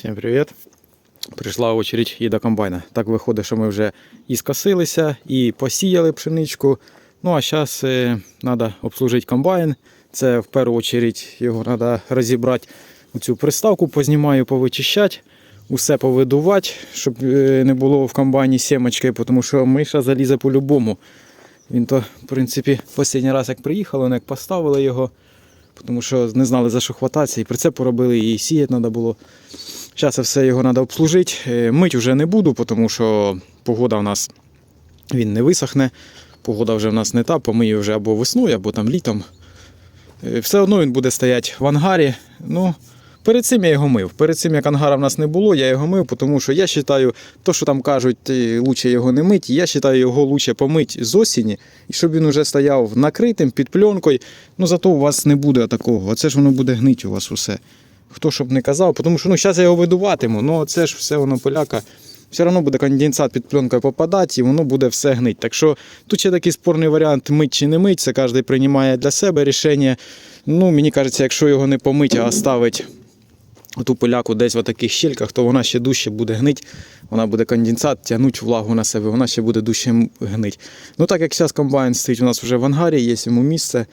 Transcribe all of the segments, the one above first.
Всім привіт! Прийшла очередь і до комбайна. Так виходить, що ми вже і скосилися, і посіяли пшеничку. Ну а зараз треба обслужити комбайн. Це в першу чергу його треба розібрати цю приставку, познімаю, повичищати, усе повидувати, щоб е, не було в комбайні сімочки, тому що миша залізе по-любому. Він то, в принципі, останній раз як приїхали, як поставили його, тому що не знали за що хвататися, і прицеп поробили, і сіяти треба було. Зараз все його треба обслужити. Е, Мить вже не буду, тому що погода в нас він не висохне. Погода вже в нас не та, помию вже або весною, або там літом. Е, Все одно він буде стояти в ангарі. Ну, перед цим я його мив. Перед цим як ангара в нас не було, я його мив, тому що я вважаю, то, що там кажуть, е, лучше його не мить, я вважаю, його лучше помити з осені, і щоб він вже стояв накритим під пленкою. Ну зато у вас не буде такого. Оце ж воно буде гнити у вас усе. Хто щоб не казав, тому що ну, зараз я його видуватиму, ну це ж все воно поляка. Все одно буде конденсат під пленкою попадати, і воно буде все гнить. Так що тут ще такий спорний варіант мить чи не мить, це кожен приймає для себе рішення. Ну, мені кажеться, якщо його не помить, а ставить ту поляку десь в таких щельках, то вона ще дужче буде гнить, вона буде конденсат тягнути влагу на себе, вона ще буде дужче гнить. Ну так як зараз комбайн стоїть у нас вже в ангарі, є йому місце,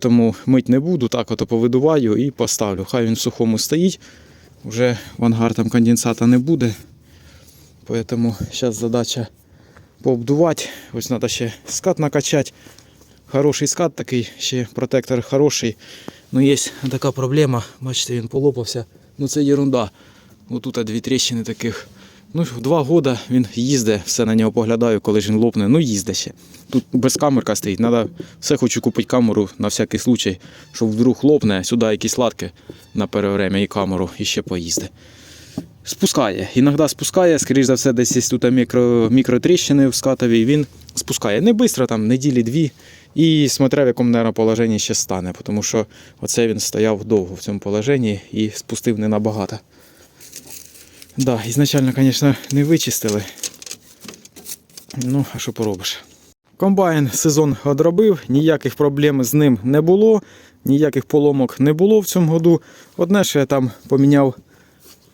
тому мить не буду, так ото повидуваю і поставлю. Хай він в сухому стоїть, вже в ангар там конденсата не буде. Тому зараз задача пообдувати. Ось треба ще скат накачати. Хороший скат такий, ще протектор хороший. Ну є така проблема, бачите, він полопався. Ну це ерунда. Отут дві тріщини таких. Ну, два роки він їздить, все на нього поглядаю, коли ж він лопне. Ну їздить ще. Тут без камерка стоїть. Надо, все хочу купити камеру на всякий случай, щоб вдруг лопне, сюди якісь латки на перевремя і камеру, і ще поїздить. Спускає. Іноді спускає, скоріш за все, десь є тут мікро, мікротріщини в скатові, він спускає. Не швидко, там неділі дві. І смотря в якому наверное, положенні ще стане, тому що оце він стояв довго в цьому положенні і спустив не набагато. Да, ізначально, звісно, не вичистили. Ну, а що поробиш? Комбайн сезон одробив, ніяких проблем з ним не було, ніяких поломок не було в цьому году. Одне, що я там поміняв,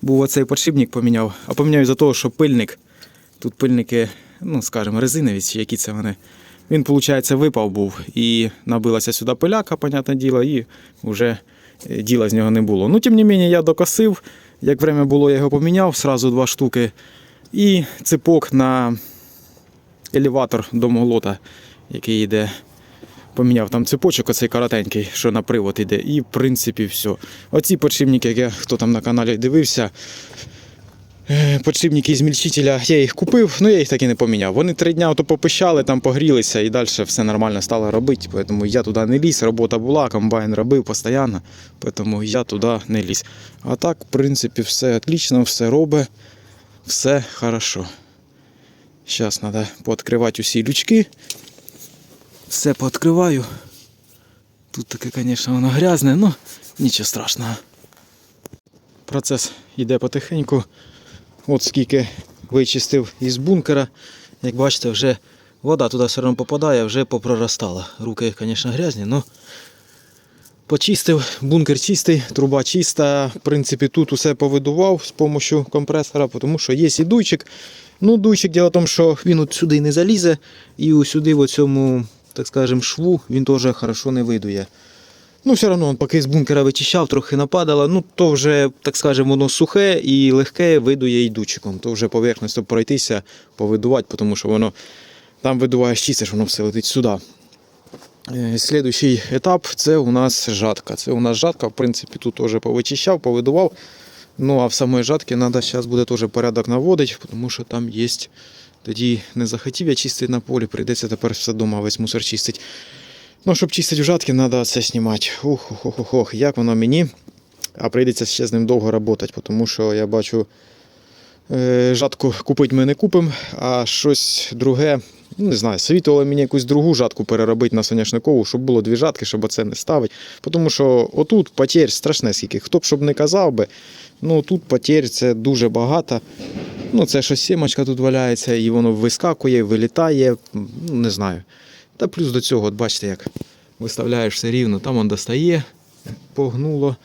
був оцей подшипник поміняв, а поміняв за того, що пильник. Тут пильники, ну скажімо, резинові, які це вони. Він, виходить, випав був і набилася сюди пиляка, понятне діло, і вже е, діла з нього не було. Ну, тим не менше, я докосив. Як время було, я його поміняв, сразу два штуки. І ципок на елеватор до моглота, який йде. Поміняв там ципочок, оцей коротенький, що на привод йде, і в принципі все. Оці подшипники, як я, хто там на каналі дивився, подшипники із мільчителя, я їх купив, ну я їх так і не поміняв. Вони три дня ото попищали, там погрілися і далі все нормально стало робити. Тому я туди не ліз, робота була, комбайн робив постійно, тому я туди не ліз. А так, в принципі, все отлично, все робить, все хорошо. Зараз треба пооткривати усі лючки. Все пооткриваю. Тут таке, звісно, воно грязне, ну нічого страшного. Процес йде потихеньку. От скільки вичистив із бункера. Як бачите, вже вода туди все одно попадає, вже попроростала. Руки, звісно, грязні, але почистив, бункер чистий, труба чиста. В принципі, тут усе повидував з допомогою компресора, тому що є і дуйчик. Ну, дуйчик, діло в тому, що він от сюди не залізе, і сюди, в цьому, так скажемо, шву, він теж хорошо не видує. Ну, все одно, поки з бункера вичищав, трохи нападало, ну то вже, так скажемо, воно сухе і легке видує і дучиком. То вже поверхністю пройтися, повидувати, тому що воно там видуваєш чистиш, воно все летить сюди. Е, Слідуючий етап це у нас жатка. Це у нас жатка, в принципі, тут теж повичищав, повидував. Ну а в самій жатці треба зараз буде теж порядок наводити, тому що там є. Тоді не захотів я чистити на полі, прийдеться тепер все вдома весь мусор чистити. Ну, щоб чистити в жатки, треба це знімати. Ух, ох, ох, ох, як воно мені. А прийдеться ще з ним довго працювати, тому що я бачу, е, жатку купити ми не купимо, а щось друге, ну не знаю, совітували мені якусь другу жатку переробити на соняшникову, щоб було дві жатки, щоб оце не ставити. Тому що отут потерь страшне скільки. Хто б щоб не казав би, ну тут потерь це дуже багато. Ну, це щось сімочка тут валяється, і воно вискакує, вилітає, ну, не знаю. Та плюс до цього, от бачите, як виставляєш все рівно, там он достає, погнуло.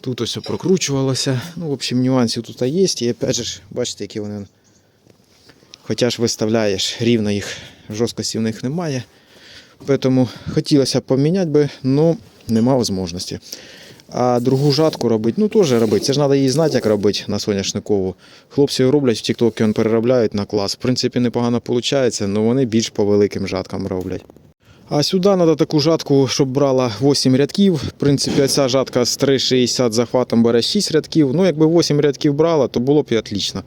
Тут ось прокручувалося. Ну, в общем, нюансів тут є. І опять же, бачите, які вони. Хоча ж виставляєш, рівно їх, жорсткості в них немає. Тому хотілося б поміняти але нема можливості. А другу жатку робити, ну теж робити. Це ж треба її знати, як робити на соняшникову. Хлопці роблять в Тіктокі, він переробляють на клас. В принципі, непогано виходить, але вони більш по великим жаткам роблять. А сюди треба таку жатку, щоб брала 8 рядків. В принципі, ця жатка з 3,60 захватом бере 6 рядків. Ну, якби 8 рядків брала, то було б і отлично.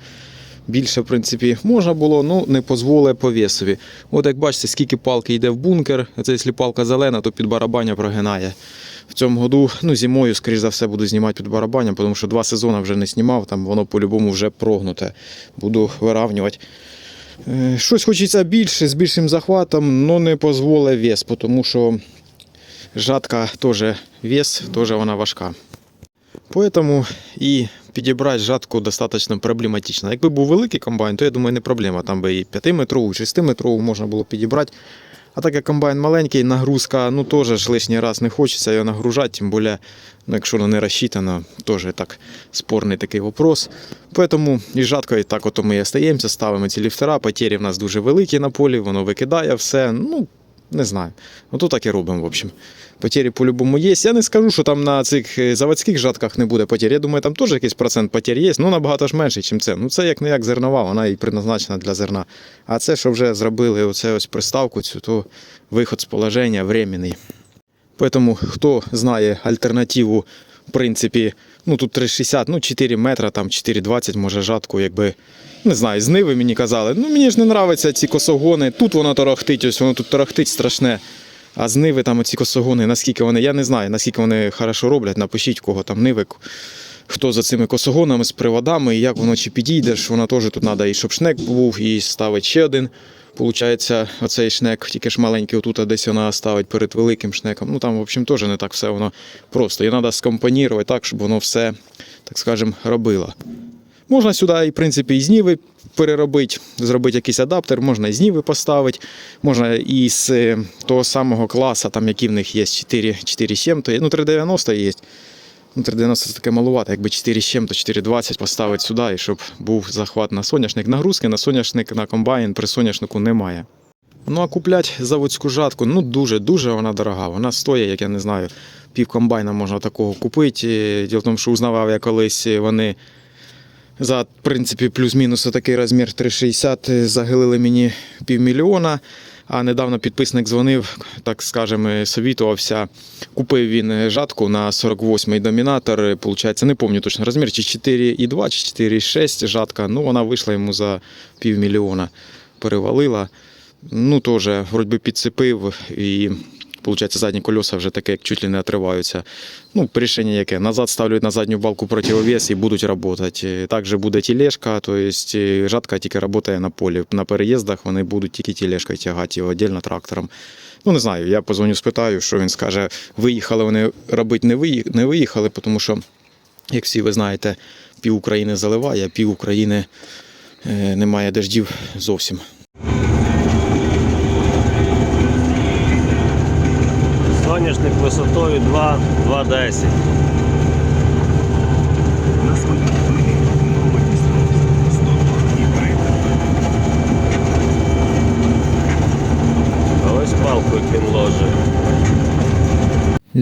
Більше, в принципі, можна було, ну не дозволить по весові. От як бачите, скільки палки йде в бункер. Це якщо палка зелена, то під барабаня прогинає. В цьому году, ну зимою, скоріш за все, буду знімати під барабаням, тому що два сезони вже не знімав, там воно по-любому вже прогнуте. Буду виравнювати. Е, Щось хочеться більше, з більшим захватом, але не дозволить вес, тому що жатка теж вес, теж вона важка. Поэтому і підібрати жатку достатньо проблематично. Якби був великий комбайн, то я думаю, не проблема. Там би і 5-метрову, 6-метрову можна було підібрати. А так як комбайн маленький, нагрузка, ну теж ж лишній раз не хочеться його нагружати, тим більше, ну, якщо воно не розчитано, теж так спорний такий вопрос. Поэтому і жаткою так от ми і остаємося, ставимо ці ліфтера, потері в нас дуже великі на полі, воно викидає все. Ну, не знаю. Ну то так і робимо, в общем. Потері по-любому є. Я не скажу, що там на цих е, заводських жатках не буде потері. Я думаю, там теж якийсь процент потір є, ну набагато ж менше, ніж це. Ну це як не як зернова, вона і предназначена для зерна. А це, що вже зробили оце ось приставку, цю, то виход з положення временний. Тому хто знає альтернативу, принципі, ну тут 3,60, ну 4 метра, там 4,20, може жатку, якби. Не знаю, з Ниви мені казали. Ну мені ж не нравляться ці косогони. Тут воно торохтить, ось воно тут торохтить страшне. А з Ниви там оці косогони, наскільки вони, я не знаю, наскільки вони хорошо роблять, напишіть, кого там Ниви, хто за цими косогонами з приводами, і як воно чи підійдеш, воно теж тут треба і щоб шнек був, і ставити ще один. Получається, оцей шнек, тільки ж маленький отут, а десь вона ставить перед великим шнеком. Ну там, в общем, теж не так все воно просто. І треба скомпонувати так, щоб воно все, так скажемо, робило. Можна сюди, і, в принципі, і з переробити, зробити якийсь адаптер, можна і з Ніви поставити, можна і з е, того самого класу, там, які в них є 4, 4 з чим-то, ну 390 є. Ну, 390 це таке малувати, якби 4 з чим-то, 420 поставити сюди, і щоб був захват на соняшник. Нагрузки на соняшник, на комбайн при соняшнику немає. Ну а купляти заводську жатку, ну дуже-дуже вона дорога. Вона стоїть, як я не знаю, пів комбайна можна такого купити. Е, Діло в тому, що узнавав я колись, е, вони за в принципі плюс-мінус такий розмір 3,60 загилили мені півмільйона. А недавно підписник дзвонив, так скажемо, совітувався. Купив він жатку на 48-й домінатор. Получається, не пам'ятаю точно розмір, чи 4,2, чи 4,6 жатка. Ну, вона вийшла йому за півмільйона. Перевалила. Ну, теж, вроді підсипив і. Получається, задні колеса вже таке, як чуть ли не отриваються. Ну, рішення яке? Назад ставлять на задню балку противовес і будуть працювати. Також буде тележка, тобто жатка тільки працює на полі. На переїздах вони будуть тільки тележкою тягати його віддільно трактором. Ну, не знаю, я позвоню, спитаю, що він скаже. Виїхали вони робити, не виїхали, тому що, як всі ви знаєте, пів України заливає, а пів України е, немає дождів зовсім. Соняшник висотою 2, 2,10. на своїй хвилі нової і А ось палку він ложить.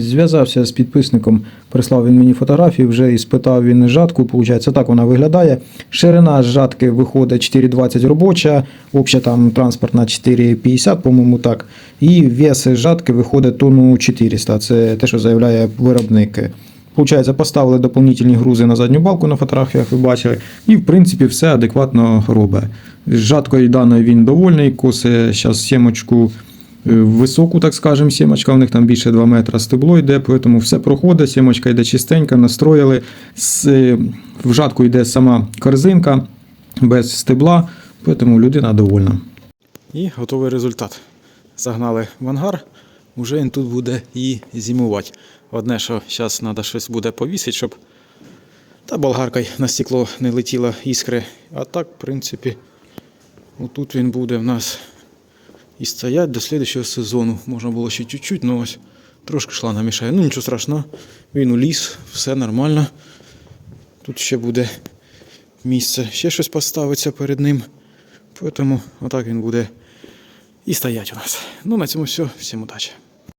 Зв'язався з підписником, прислав він мені фотографії, вже і спитав він жатку. Получається, так вона виглядає. Ширина жатки виходить 4,20 робоча, обща там транспортна 4,50, по-моєму, так. І вес жатки виходить тонну 400. Це те, що заявляє виробник. Получається, поставили доповнительні грузи на задню балку на фотографіях, ви бачили, і в принципі все адекватно робить. З жаткою даною він довольний, коси зараз сімочку високу, так скажемо, сімочка, у них там більше 2 метра стебло йде, тому все проходить, сімочка йде чистенька, настроїли. Е, в жатку йде сама корзинка без стебла, тому людина довольна. І готовий результат. Загнали в ангар, вже він тут буде і зимувати. Одне, що зараз треба щось буде повісити, щоб та болгаркою на стекло не летіло іскри. А так, в принципі, отут він буде в нас і стоять до слідчого сезону. Можна було ще чуть-чуть, але ось Трошки шланга мішає. Ну нічого страшного. Він уліз, все нормально. Тут ще буде місце. Ще щось поставиться перед ним. Тому отак він буде і стоять у нас. Ну на цьому все. Всім удачі.